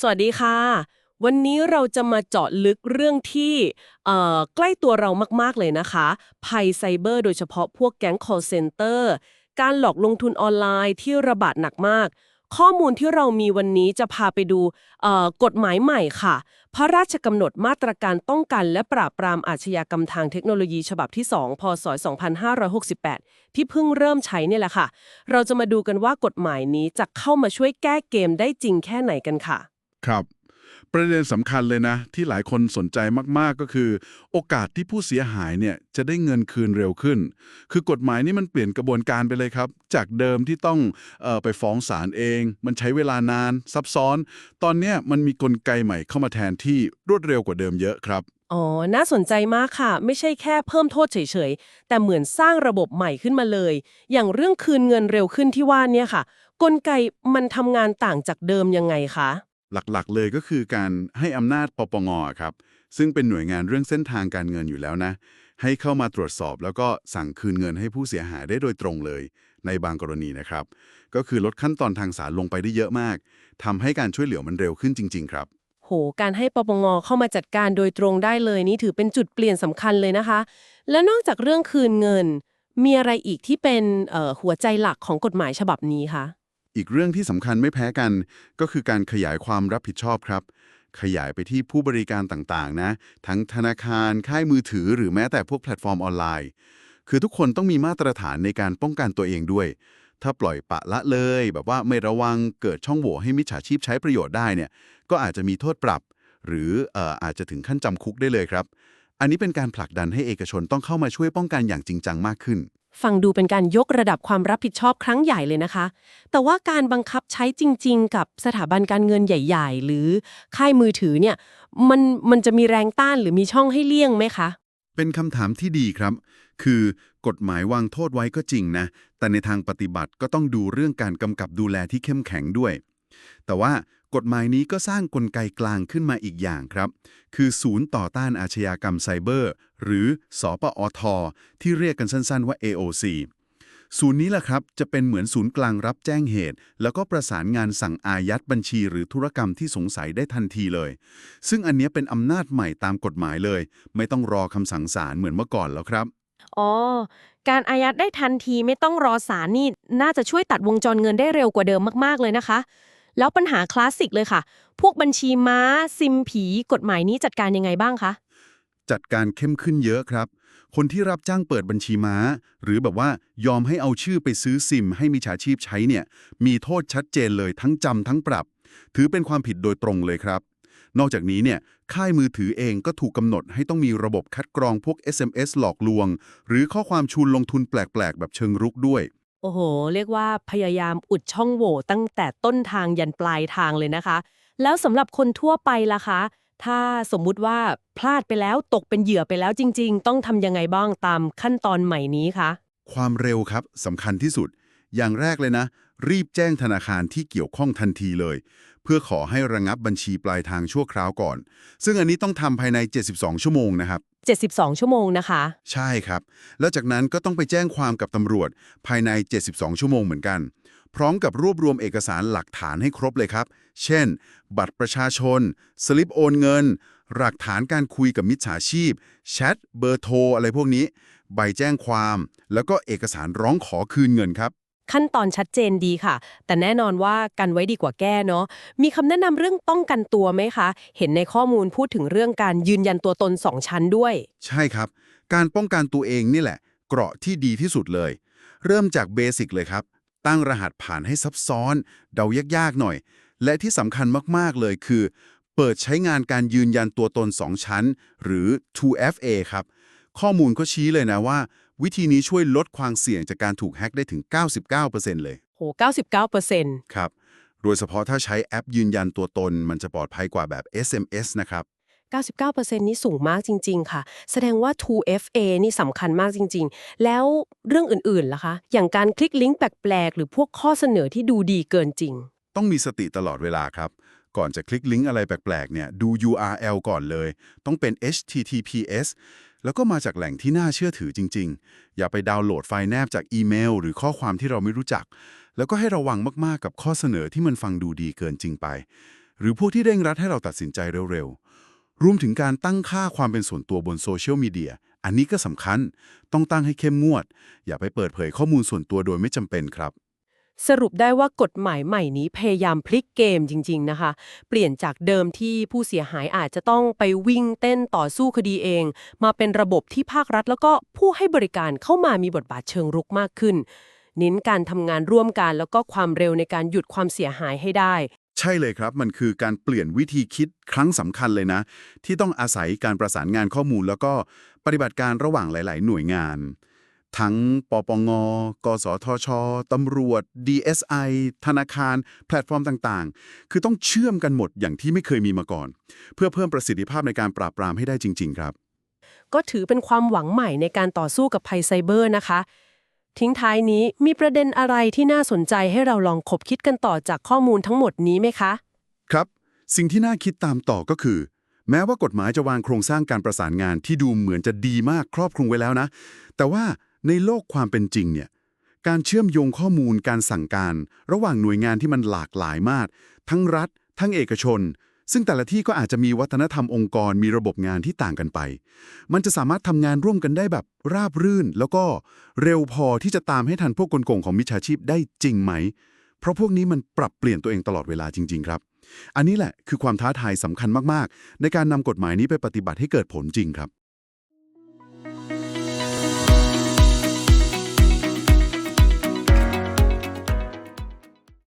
สวัสดีค่ะ วันนี้เราจะมาเจาะลึกเรื่องที่ใกล้ตัวเรามาก ๆ เลยนะคะ ภัยไซเบอร์โดยเฉพาะพวกแก๊ง call center การหลอกลงทุนออนไลน์ที่ระบาดหนักมาก ข้อมูลที่เรามีวันนี้จะพาไปดูกฎหมายใหม่ค่ะ พระราชกำหนดมาตรการป้องกัน และปราบปรามอาชญากรรมทางเทคโนโลยีฉบับที่ 2 พศ 2568 ที่เพิ่งเริ่มใช้เนี่ยแหละค่ะ เราจะมาดูกันว่ากฎหมายนี้จะเข้ามาช่วยแก้เกมได้จริงแค่ไหนกันค่ะ ครับ ประเด็นสำคัญเลยนะ ที่หลายคนสนใจมากๆก็คือ โอกาสที่ผู้เสียหายเนี่ยจะได้เงินคืนเร็วขึ้น คือกฎหมายนี้มันเปลี่ยนกระบวนการไปเลยครับ จากเดิมที่ต้องออไปฟ้องศาลเอง มันใช้เวลานานซับซ้อน ตอนนี้มันมีกลไกใหม่เข้ามาแทนที่รวดเร็วกว่าเดิมเยอะครับอ๋อ น่าสนใจมากค่ะ ไม่ใช่แค่เพิ่มโทษเฉยๆ แต่เหมือนสร้างระบบใหม่ขึ้นมาเลย อย่างเรื่องคืนเงินเร็วขึ้นที่ว่านี่ค่ะ กลไกมันทำงานต่างจากเดิมยังไงคะ หลักๆ เลยก็คือการให้อำนาจปปงครับ ซึ่งเป็นหน่วยงานเรื่องเส้นทางการเงินอยู่แล้วนะ ให้เข้ามาตรวจสอบแล้วก็สั่งคืนเงินให้ผู้เสียหายได้โดยตรงเลย ในบางกรณีนะครับ ก็คือลดขั้นตอนทางศาลลงไปได้เยอะมากทำให้การช่วยเหลือมันเร็วขึ้นจริง ๆ ครับ โห การให้ปปงเข้ามาจัดการโดยตรงได้เลยนี่ถือเป็นจุดเปลี่ยนสำคัญเลยนะคะ และนอกจากเรื่องคืนเงิน มีอะไรอีกที่เป็นหัวใจหลักของกฎหมายฉบับนี้คะ อีกเรื่องที่สำคัญไม่แพ้กันก็คือการขยายความรับผิดชอบครับ ขยายไปที่ผู้บริการต่างๆ นะ ทั้งธนาคาร ค่ายมือถือ หรือแม้แต่พวกแพลตฟอร์มออนไลน์ คือทุกคนต้องมีมาตรฐานในการป้องกันตัวเองด้วย ถ้าปล่อยปะละเลย แบบว่าไม่ระวังเกิดช่องโหว่ให้มิจฉาชีพใช้ประโยชน์ได้เนี่ยก็อาจจะมีโทษปรับ หรือเอ่ออาจจะถึงขั้นจำคุกได้เลยครับ อันนี้เป็นการผลักดันให้เอกชนต้องเข้ามาช่วยป้องกันอย่างจริงจังมากขึ้น ฟังดูเป็นการยกระดับความรับผิดชอบครั้งใหญ่เลยนะคะ แต่ว่าการบังคับใช้จริง ๆ กับสถาบันการเงินใหญ่ ๆ หรือค่ายมือถือเนี่ยมันมันจะมีแรงต้านหรือมีช่องให้เลี่ยงไหมคะ เป็นคำถามที่ดีครับ คือกฎหมายวางโทษไว้ก็จริงนะ แต่ในทางปฏิบัติก็ต้องดูเรื่องการกำกับดูแลที่เข้มแข็งด้วย แต่ว่ากฎหมายนี้ก็สร้างกลไกกลางขึ้นมาอีกอย่างครับ คือศูนย์ต่อต้านอาชญากรรมไซเบอร์ หรือสอปอท ที่เรียกกันสั้นๆว่า AOC ศูนย์นี้แหละครับ จะเป็นเหมือนศูนย์กลางรับแจ้งเหตุ แล้วก็ประสานงานสั่งอายัดบัญชีหรือธุรกรรมที่สงสัยได้ทันทีเลย ซึ่งอันนี้เป็นอำนาจใหม่ตามกฎหมายเลย ไม่ต้องรอคำสั่งศาลเหมือนเมื่อก่อนแล้วครับอ๋อการอายัดได้ทันทีไม่ต้องรอศาลนี่น่าจะช่วยตัดวงจรเงินได้เร็วกว่าเดิมมาก ๆ เลยนะคะ แล้วปัญหาคลาสสิกเลยค่ะ พวกบัญชีม้า ซิมผี กฎหมายนี้จัดการยังไงบ้างคะ จัดการเข้มขึ้นเยอะครับ คนที่รับจ้างเปิดบัญชีม้า หรือแบบว่ายอมให้เอาชื่อไปซื้อซิม ให้มิจฉาชีพใช้เนี่ย มีโทษชัดเจนเลยทั้งจำทั้งปรับ ถือเป็นความผิดโดยตรงเลยครับ นอกจากนี้เนี่ยค่ายมือถือเองก็ถูกกำหนดให้ต้องมีระบบคัดกรองพวก SMS หลอกลวง หรือข้อความชวนลงทุนแปลกๆ แบบเชิงรุกด้วย โอ้โห เรียกว่าพยายามอุดช่องโหว่ตั้งแต่ต้นทางยันปลายทางเลยนะคะ แล้วสำหรับคนทั่วไปล่ะคะ ถ้าสมมุติว่าพลาดไปแล้วตกเป็นเหยื่อไปแล้วจริง ๆ ต้องทำยังไงบ้างตามขั้นตอนใหม่นี้คะ ความเร็วครับสำคัญที่สุด อย่างแรกเลยนะ รีบแจ้งธนาคารที่เกี่ยวข้องทันทีเลย เพื่อขอให้ระงับบัญชีปลายทางชั่วคราวก่อน ซึ่งอันนี้ต้องทำภายใน 72 ชั่วโมงนะครับ 72 ชั่วโมงนะคะ ใช่ครับ แล้วจากนั้นก็ต้องไปแจ้งความกับตำรวจภายใน 72 ชั่วโมงเหมือนกัน พร้อมกับรวบรวมเอกสารหลักฐานให้ครบเลยครับ เช่น บัตรประชาชน สลิปโอนเงิน หลักฐานการคุยกับมิจฉาชีพ แชท เบอร์โทร อะไรพวกนี้ ใบแจ้งความ แล้วก็เอกสารร้องขอคืนเงินครับ ขั้นตอนชัดเจนดีค่ะ แต่แน่นอนว่ากันไว้ดีกว่าแก้เนาะมีคำแนะนำเรื่องป้องกันตัวไหมคะ เห็นในข้อมูลพูดถึงเรื่องการยืนยันตัวตน 2 ชั้นด้วย ใช่ครับ การป้องกันตัวเองนี่แหละ เกราะที่ดีที่สุดเลย เริ่มจากเบสิกเลยครับ ตั้งรหัสผ่านให้ซับซ้อน เดายากๆหน่อย และที่สำคัญมากๆเลยคือ เปิดใช้งานการยืนยันตัวตน 2 ชั้น หรือ 2FA ครับ ข้อมูลก็ชี้เลยนะว่า วิธีนี้ช่วยลดความเสี่ยงจากการถูกแฮ็กได้ถึง 99%เลย โห 99%ครับ โดยเฉพาะถ้าใช้แอปยืนยันตัวตน มันจะปลอดภัยกว่าแบบ SMS นะครับ 99%นี่สูงมากจริง ๆ ค่ะ แสดงว่า 2FA นี่สำคัญมากจริง ๆ แล้วเรื่องอื่นๆล่ะคะ อย่างการคลิกลิงก์แปลก ๆ หรือพวกข้อเสนอที่ดูดีเกินจริง ต้องมีสติตลอดเวลาครับ ก่อนจะคลิกลิงก์อะไรแปลก ๆ เนี่ย ดู URL ก่อนเลย ต้องเป็น HTTPS แล้วก็มาจากแหล่งที่น่าเชื่อถือจริง ๆ อย่าไปดาวน์โหลดไฟล์แนบจากอีเมล หรือข้อความที่เราไม่รู้จัก แล้วก็ให้ระวังมากๆกับข้อเสนอที่มันฟังดูดีเกินจริงไป หรือพวกที่เร่งรัดให้เราตัดสินใจเร็วๆ รวมถึงการตั้งค่าความเป็นส่วนตัวบนโซเชียลมีเดีย อันนี้ก็สำคัญ ต้องตั้งให้เข้มงวด อย่าไปเปิดเผยข้อมูลส่วนตัวโดยไม่จำเป็นครับ สรุปได้ว่ากฎหมายใหม่นี้พยายามพลิกเกมจริง ๆ นะคะ เปลี่ยนจากเดิมที่ผู้เสียหายอาจจะต้องไปวิ่งเต้นต่อสู้คดีเอง มาเป็นระบบที่ภาครัฐ แล้วก็ผู้ให้บริการเข้ามามีบทบาทเชิงรุกมากขึ้น เน้นการทำงานร่วมกัน แล้วก็ความเร็วในการหยุดความเสียหายให้ได้ ใช่เลยครับ มันคือการเปลี่ยนวิธีคิดครั้งสำคัญเลยนะ ที่ต้องอาศัยการประสานงานข้อมูล แล้วก็ปฏิบัติการระหว่างหลาย ๆ หน่วยงาน ทั้งปปง กสทช ตำรวจ DSI ธนาคาร แพลตฟอร์มต่างๆ คือต้องเชื่อมกันหมดอย่างที่ไม่เคยมีมาก่อน เพื่อเพิ่มประสิทธิภาพในการปราบปรามให้ได้จริง ๆ ครับ ก็ถือเป็นความหวังใหม่ในการต่อสู้กับภัยไซเบอร์นะคะ ทิ้งท้ายนี้มีประเด็นอะไรที่น่าสนใจให้เราลองคบคิดกันต่อจากข้อมูลทั้งหมดนี้ไหมคะ ครับ สิ่งที่น่าคิดตามต่อก็คือแม้ว่ากฎหมายจะวางโครงสร้างการประสานงานที่ดูเหมือนจะดีมากครอบคลุมไว้แล้วนะ แต่ว่า ในโลกความเป็นจริงเนี่ยการเชื่อมโยงข้อมูลการสั่งการ ระหว่างหน่วยงานที่มันหลากหลายมาก ทั้งรัฐ ทั้งเอกชน ซึ่งแต่ละที่ก็อาจจะมีวัฒนธรรมองค์กรมีระบบงานที่ต่างกันไป มันจะสามารถทำงานร่วมกันได้แบบราบรื่น แล้วก็เร็วพอที่จะตามให้ทันพวกกลโกงของมิจฉาชีพได้จริงไหม เพราะพวกนี้มันปรับเปลี่ยนตัวเองตลอดเวลาจริง ๆ ครับ อันนี้แหละคือความท้าทายสำคัญมากๆ ในการนำกฎหมายนี้ไปปฏิบัติให้เกิดผลจริงครับ